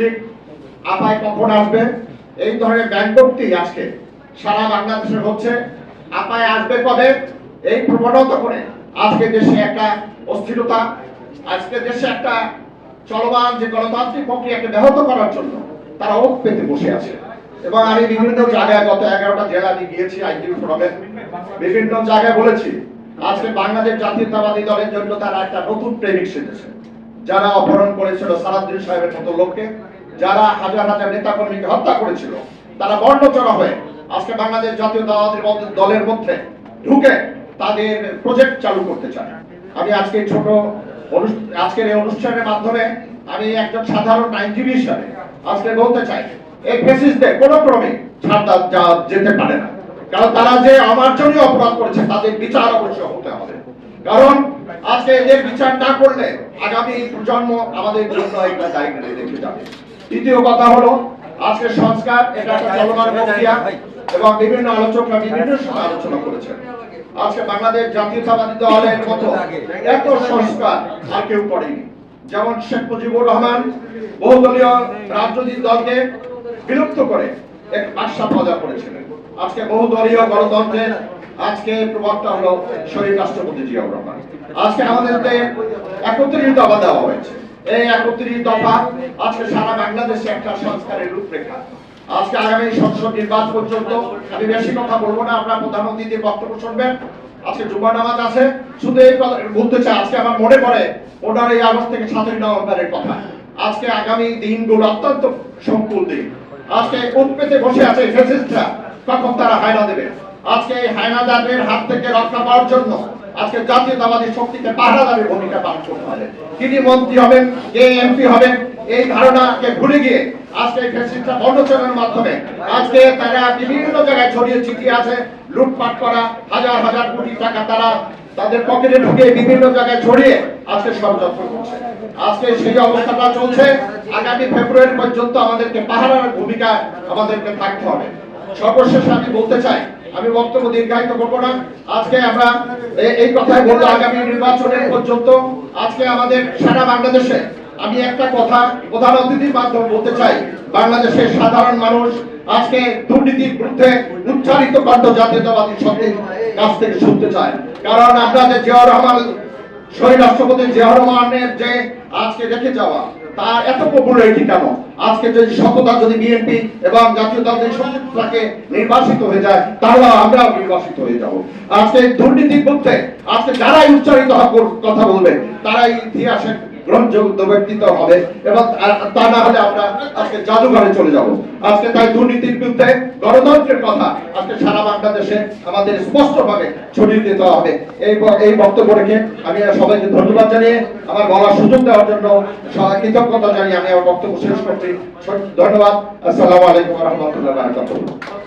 লীগ আপায় কখন আসবে? এই ধরনের ব্যাংকটি আজকে সারা বাংলাদেশে হচ্ছে। আপায় আসবে কবে? এই প্রবণতা করে আজকে দেশে একটা অস্থিরতা, আজকে দেশে একটা চলমান যে গণতান্ত্রিক প্রক্রিয়াকে ব্যাহত করার জন্য তারা ঐক্য পেতে বসে আছে। এবং আমি বিভিন্ন জায়গায় গত এগারোটা জেলা আমি গিয়েছি, আইনজীবী ফোরামে বিভিন্ন জায়গায় বলেছি, আজকে বাংলাদেশ জাতীয়তাবাদী দলের জন্য তারা একটা নতুন প্রেমিক সেজেছে। যারা অপহরণ করেছিল সারাদ্দিন সাহেবের মতো লোককে যারা হাজার হাজার নেতা কর্মীকে হত্যা করেছিল, তারা বর্ণচরা হয়ে আজকে বাংলাদেশ মধ্যে- দলের মধ্যে ঢুকে তাদের প্রজেক্ট চালু করতে চায়। আমি আজকে ছোট আজকের এই অনুষ্ঠানের মাধ্যমে আমি একজন সাধারণ আইনজীবী হিসাবে আজকে বলতে চাই, এই ফেসিসদের কোনো ক্রমে ছাড় যেতে পারে না। কারণ তারা যে অমার্জনীয় অপরাধ করেছে, তাদের বিচার অবশ্য হতে হবে। কারণ আজকে এদের বিচার না করলে আগামী প্রজন্ম আমাদের জন্য একটা দায়িত্ব রেখে যাবে। দ্বিতীয় কথা হলো আজকে সংস্কার এটা একটা চলমান প্রক্রিয়া এবং বিভিন্ন আলোচকরা বিভিন্ন সময় আলোচনা করেছেন। আজকে বাংলাদেশ জাতীয়তাবাদী দলের মতো এত সংস্কার আর কেউ করেনি। যেমন শেখ মুজিবুর রহমান বহুদলীয় রাজনৈতিক দলকে বিলুপ্ত করে এক বাদশা পদা করেছিলেন। আজকে বহুদলীয় গণতন্ত্রের আজকে প্রভাবটা হলো শহীদ রাষ্ট্রপতি জিয়াউর রহমান। আজকে আমাদের একত্রিত দফা দেওয়া হয়েছে। এই একত্রিশ দফা আজকে সারা বাংলাদেশে একটা সংস্কারের রূপরেখা। আজকে আগামী সংসদ নির্বাচন পর্যন্ত আমি বেশি কথা বলব না, আপনার প্রধানমন্ত্রীদের বক্তব্য শুনবেন। আজকে জুম্মা নামাজ আছে, শুধু এই কথা বলতে চাই, আজকে আমার মনে পড়ে পনেরোই আগস্ট থেকে সাতই নভেম্বরের কথা। আজকে আগামী দিনগুলো অত্যন্ত সংকুল দিন। আজকে উৎপেতে বসে আছে ফেসিস্টরা কখন তারা হায়না দেবে? আজকে এই হায়নাদারদের হাত থেকে রক্ষা পাওয়ার জন্য আজকে জাতীয়তাবাদী শক্তিকে পাহারাদারের ভূমিকা পালন করতে হবে। তিনি মন্ত্রী হবেন, কে এমপি হবেন, এই ধারণাকে ভুলে গিয়ে আজকে মাধ্যমে আজকে তারা বিভিন্ন জায়গায় ছড়িয়ে আছে, লুটপাট করা, হাজার হাজার কোটি টাকা তারা তাদের পকেটে ঢুকে বিভিন্ন জায়গায় ছড়িয়ে আজকে ষড়যন্ত্র করছে। আজকে সেই অবস্থাটা চলছে, আগামী ফেব্রুয়ারি পর্যন্ত আমাদেরকে পাহারার ভূমিকা আমাদেরকে থাকতে হবে। আমি বলতে চাই, আমি বক্তব্য দীর্ঘায়িত করব না। আজকে আমরা এই বলব আগামী নির্বাচনের পর্যন্ত। আজকে আমাদের সারা বাংলাদেশে আমি একটা কথা প্রধান অতিথির মাধ্যমে বলতে চাই, বাংলাদেশের সাধারণ মানুষ আজকে দুর্নীতির বিরুদ্ধে উচ্চারিত কণ্ঠ জাতীয়তাবাদী শক্তির কাছ থেকে শুনতে চায়। কারণ আমরা জিয়াউর রহমান শহীদ রাষ্ট্রপতি জিয়াউর রহমানের যে আজকে রেখে যাওয়া তার এত পপুলারিটি কেন? আজকে যদি সততা যদি বিএনপি এবং জাতীয়তাবাদী শক্তিকে নির্বাসিত হয়ে যায়, তাহলে আমরা নির্বাসিত হয়ে যাব। আজকে দুর্নীতির মধ্যে আজকে যারাই উচ্চারিত কথা বলবে, তারাই ইতিহাসের ব্যক্তিত্ব হবে। এবং তা না হলে আমরা আজকে জাদুঘরে চলে যাব। আজকে তাই দুর্নীতির বিরুদ্ধে গণতন্ত্রের কথা আজকে সারা বাংলাদেশে আমাদের স্পষ্টভাবে ছড়িয়ে দিতে হবে। এই এই বক্তব্য রেখে আমি সবাইকে ধন্যবাদ জানিয়ে আমার বলার সুযোগ দেওয়ার জন্য কৃতজ্ঞতা জানিয়ে আমি আমার বক্তব্য শেষ করছি। ধন্যবাদ। আসসালামু আলাইকুম রহমতুল্লাহ